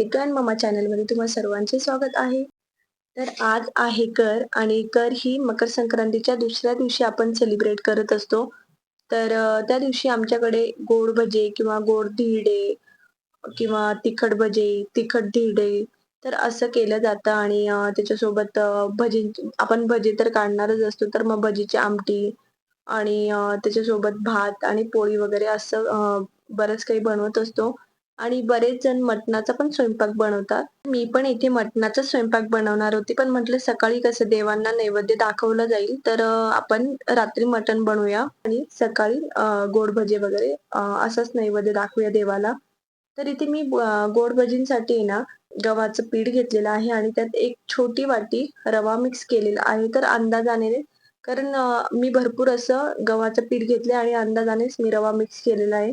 Chicken and mama चॅनलमध्ये तुम्हाला सर्वांचे स्वागत आहे. तर आज आहे कर आणि कर ही मकर संक्रांतीच्या दुसऱ्या दिवशी आपण सेलिब्रेट करत असतो. तर त्या दिवशी आमच्याकडे गोड भजे किंवा गोड धिरडे किंवा तिखट भजे तिखट धिरडे तर असं केलं जातं आणि त्याच्यासोबत भजी आपण भजी तर काढणारच असतो. तर मग भजीची आमटी आणि त्याच्यासोबत भात आणि पोळी वगैरे असं बरंच काही बनवत असतो. आणि बरेच जण मटणाचा पण स्वयंपाक बनवतात. मी पण इथे मटणाचा स्वयंपाक बनवणार होती, पण म्हटलं सकाळी कसं देवांना नैवेद्य दाखवलं जाईल, तर आपण रात्री मटण बनवूया आणि सकाळी गोड भजे वगैरे असंच नैवेद्य दाखवूया देवाला. तर इथे मी गोड भजींसाठी आहे ना गव्हाचं पीठ घेतलेलं आहे आणि त्यात एक छोटी वाटी रवा मिक्स केलेला आहे. तर अंदाजाने कारण मी भरपूर असं गव्हाचं पीठ घेतले आणि अंदाजानेच मी रवा मिक्स केलेला आहे.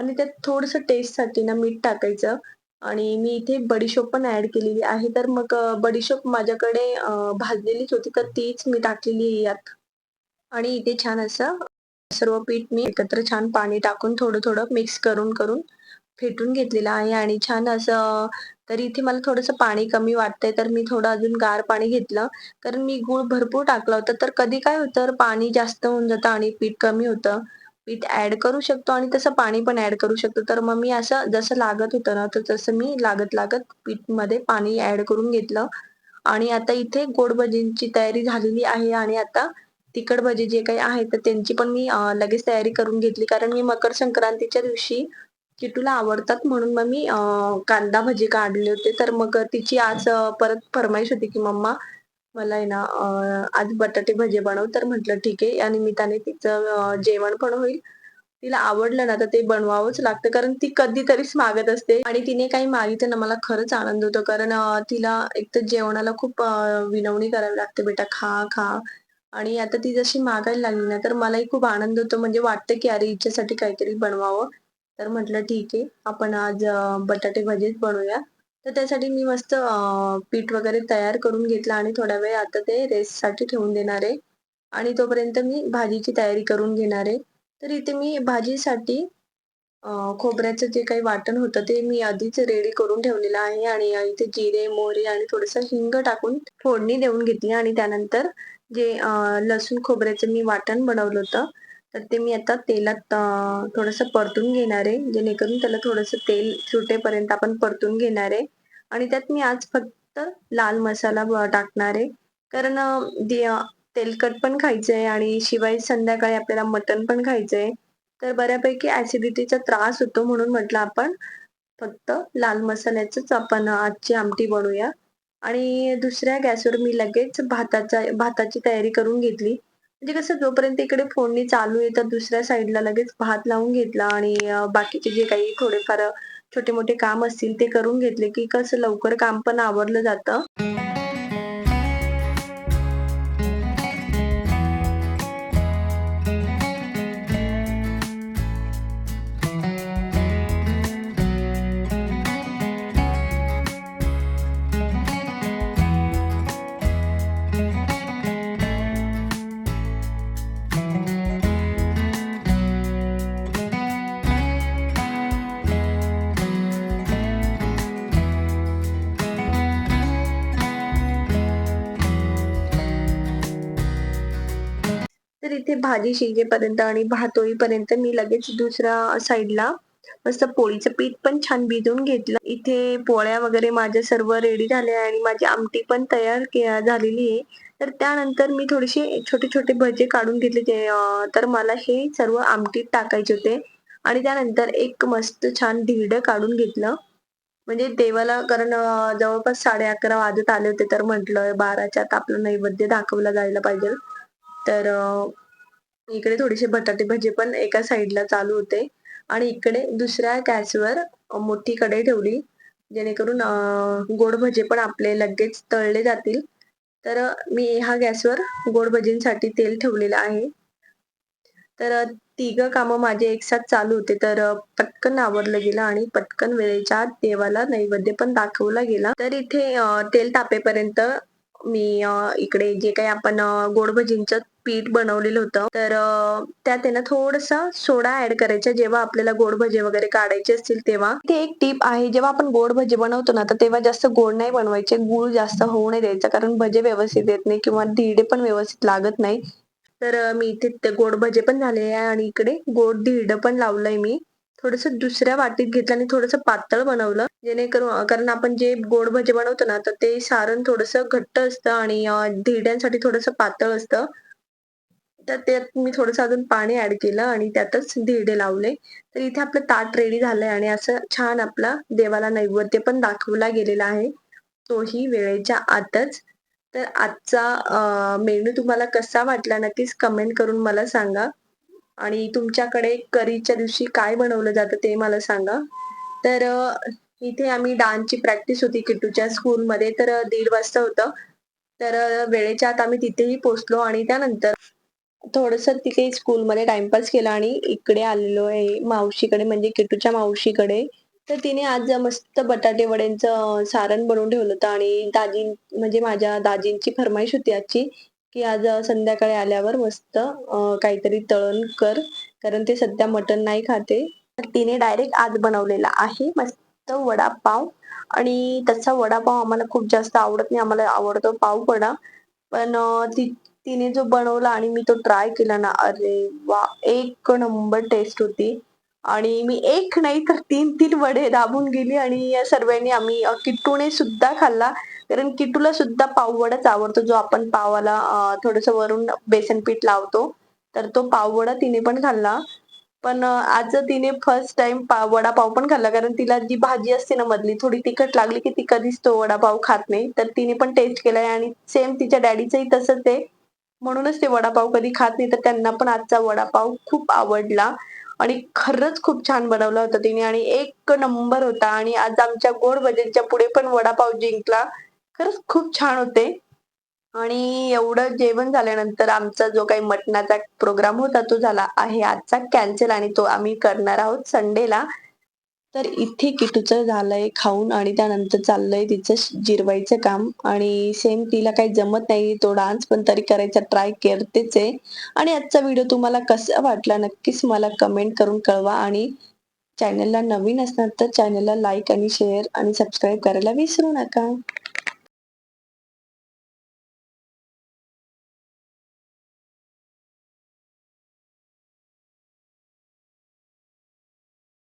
आणि त्यात थोडंसं टेस्टसाठी ना मीठ टाकायचं आणि मी इथे बडीशोप पण ऍड केलेली आहे. तर मग बडीशोप माझ्याकडे भाजलेलीच होती तर तीच मी टाकलेली आहे यात. आणि इथे छान असं सर्व पीठ मी एकत्र छान पाणी टाकून थोडं-थोडं मिक्स करून, करून फेटून घेतलेलं आहे आणि छान असं तर इथे मला थोडंसं पाणी कमी वाटतंय तर मी थोडं अजून गार पाणी घेतलं. कारण मी गूळ भरपूर टाकला होता तर कधी काय होतं पाणी जास्त होऊन जातं आणि पीठ कमी होतं. पीठ ऍड करू शकतो आणि तसं पाणी पण ऍड करू शकतो. तर मग मी असं जसं लागत होतं ना, तर तसं मी लागत-लागत पीठमध्ये पाणी ऍड करून घेतलं आणि आता इथे गोड भजींची तयारी झालेली आहे आणि आता तिखट भजी जे काही आहेत, तर त्यांची पण मी लगेच तयारी करून घेतली. कारण मी मकर संक्रांतीच्या दिवशी किटूला आवडतात म्हणून मग मी कांदा भजी काढले होते. तर मग तिची आज परत फरमाईश होती, की "मम्मा मला आहे ना आज बटाटे भजे बनव." तर म्हटलं ठीक आहे. या निमित्ताने तिचं जेवण पण होईल. तिला आवडलं ना, तर ते बनवावंच लागतं कारण ती कधीतरीच मागत असते आणि तिने काही मागितलं ना, मला खरंच आनंद होतो. कारण तिला एक तर जेवणाला खूप विनवणी करावी लागते, "बेटा खा, खा." आणि आता ती जशी मागायला लागली ना, तर मलाही खूप आनंद होतो. म्हणजे वाटतं, की अरे हिच्यासाठी काहीतरी बनवावं. तर म्हटलं ठीक आहे, आपण आज बटाटे भजेच बनवूया. तर त्यासाठी मी मस्त पीठ वगैरे तयार करून घेतलं आणि थोडा वेळ आता ते रेस्टसाठी ठेवून देणार आहे. आणि तोपर्यंत मी भाजीची तयारी करून घेणार आहे. तर इथे मी भाजीसाठी खोबऱ्याचं जे काही वाटण होतं ते मी आधीच रेडी करून ठेवलेलं आहे. आणि इथे जिरे, मोहरी आणि थोडंसं हिंग टाकून फोडणी देऊन घेतली. आणि त्यानंतर जे लसूण खोबऱ्याचं मी वाटण बनवलं होतं, तर ते मी आता तेलात थोडंसं परतून घेणार आहे. जेणेकरून त्याला थोडंसं तेल सुटेपर्यंत आपण परतून घेणार आहे आणि त्यात मी आज फक्त लाल मसाला ब टाकणार आहे. कारण तेलकट पण खायचंय आणि शिवाय संध्याकाळी आपल्याला मटण पण खायचंय. तर बऱ्यापैकी ॲसिडिटीचा त्रास होतो म्हणून म्हटलं आपण फक्त लाल मसाल्याचंच आपण आजची आमटी बनवूया. आणि दुसऱ्या गॅसवर मी लगेच भाताचा भाताची तयारी करून घेतली. म्हणजे कसं जोपर्यंत इकडे फोडणी चालू आहे, तर दुसऱ्या साईडला लगेच भात लावून घेतला आणि बाकीचे जे काही थोडेफार छोटे-मोठे काम असतील ते करून घेतले, की कसं लवकर काम पण आवरलं जातं. तर इथे भाजी शिजेपर्यंत आणि भात होईपर्यंत मी लगेच दुसऱ्या साईडला मस्त पोळीचं पीठ पण छान भिजवून घेतलं. इथे पोळ्या वगैरे माझ्या सर्व रेडी झाल्या आणि माझी आमटी पण तयार झालेली आहे. तर त्यानंतर मी थोडेसे छोटे-छोटे भजे काढून घेतले ते तर मला हे सर्व आमटीत टाकायचे होते आणि त्यानंतर एक मस्त छान धिरडं काढून घेतलं. म्हणजे देवाला कारण जवळपास साडे अकरा वाजत आले होते, तर म्हटलं 12च्या आत आपलं नैवेद्य दाखवला जायला पाहिजे. तर इकडे थोडेसे बटाटे भजे पण एका साईडला चालू होते आणि इकडे दुसऱ्या गॅसवर मोठी कढई ठेवली, जेणेकरून गोड भजे पण आपले लगेच तळले जातील. तर मी ह्या गॅसवर गोड भजींसाठी तेल ठेवलेलं आहे. तर अ, तिघं कामं माझे एकसाथ चालू होते. तर पटकन आवरलं गेलं आणि पटकन वेळेच्या देवाला नैवेद्य पण दाखवला गेला. तर इथे तेल तापेपर्यंत मी इकडे जे काही आपण गोड भजींचं पीठ बनवलेलं होतं तर त्यात आहे ना थोडासा सोडा ऍड करायचा. जेव्हा आपल्याला गोड भजे वगैरे काढायचे असतील तेव्हा. ते एक टीप आहे जेव्हा आपण गोड भजे बनवतो ना तर तेव्हा जास्त गोड नाही बनवायचे. गुळ जास्त होऊ नाही द्यायचा कारण भजे व्यवस्थित येत नाही किंवा धिरडे पण व्यवस्थित लागत नाही. तर मी इथे गोड भजे पण झाले आहे आणि इकडे गोड धिरडं पण लावलंय मी. थोडस दुसऱ्या वाटीत घेतलं आणि थोडस पातळ बनवलं. जेणेकरून कारण आपण जे गोड भजे बनवतो ना तर ते सारण थोडस घट्ट असतं आणि अं, धिरड्यांसाठी थोडस पातळ असतं. तर त्यात मी थोडंसं अजून पाणी ऍड केलं आणि त्यातच धिरडे लावले. तर इथे आपलं ताट रेडी झालंय आणि असं छान आपला देवाला नैवेद्य पण दाखवला गेलेला आहे. तोही वेळेच्या आतच. तर आजचा मेनू तुम्हाला कसा वाटला नक्कीच कमेंट करून मला सांगा. आणि तुमच्याकडे करीच्या दिवशी काय बनवलं जातं ते मला सांगा. तर इथे आम्ही डान्सची प्रॅक्टिस होती किट्टूच्या स्कूलमध्ये तर दीड वाजता होतं. तर वेळेच्या आत आम्ही तिथेही पोचलो आणि त्यानंतर थोडस तिथे स्कूलमध्ये टाइमपास केला आणि इकडे आलेलो आहे मावशीकडे म्हणजे किट्टूच्या मावशीकडे. तर तिने आज मस्त बटाटे वड्यांचं सारण बनवून ठेवलं होतं आणि दाजी म्हणजे माझ्या दाजींची फरमाईश होती आजची. की आज संध्याकाळी आल्यावर मस्त काहीतरी तळण कर कारण ते सध्या मटण नाही खाते. तर तिने डायरेक्ट आज बनवलेला आहे मस्त वडापाव. आणि त्याचा वडापाव आम्हाला खूप जास्त आवडत नाही आम्हाला आवडतो पाव वडा पण ती तिने जो बनवला आणि मी तो ट्राय केला ना अरे वा एक नंबर टेस्ट होती. आणि मी एक नाही तर तीन तीन वडे दाबून गेली आणि या सर्वांनी आम्ही किट्टूने सुद्धा खाल्ला. कारण किटूला सुद्धा पाव वडाच आवडतो जो आपण पावाला थोडस वरून बेसन पीठ लावतो तर तो पाव वडा तिने पण खाल्ला. पण आज तिने फर्स्ट टाइम वडापाव पण खाल्ला कारण तिला जी भाजी असते ना मधली थोडी तिखट लागली की ती कधीच तो वडापाव खात नाही. तर तिने पण टेस्ट केलाय आणि सेम तिच्या डॅडीचंही तसंच आहे. म्हणूनच ते वडापाव कधी खात नाही तर त्यांना पण आजचा वडापाव खूप आवडला. आणि खरंच खूप छान बनवला होता तिने. आणि एक नंबर होता आणि आज आमच्या गोड बजेटच्या पुढे पण वडापाव जिंकला. खरंच खूप छान होते. आणि एवढं जेवण झाल्यानंतर आमचा जो काही मटणाचा प्रोग्राम होता तो झाला आहे आजचा कॅन्सल आणि तो आम्ही करणार आहोत संडेला तर इथे किटूचं झालंय खाऊन आणि त्यानंतर चाललंय तिचं जिरवायचं काम. आणि सेम तिला काही जमत नाही तो डान्स पण तरी करायचा ट्राय करतेच आहे. आणि आजचा व्हिडिओ तुम्हाला कसा वाटला नक्कीच मला कमेंट करून कळवा. आणि चॅनलला नवीन असणार तर चॅनलला लाईक आणि शेअर आणि सबस्क्राईब करायला विसरू नका.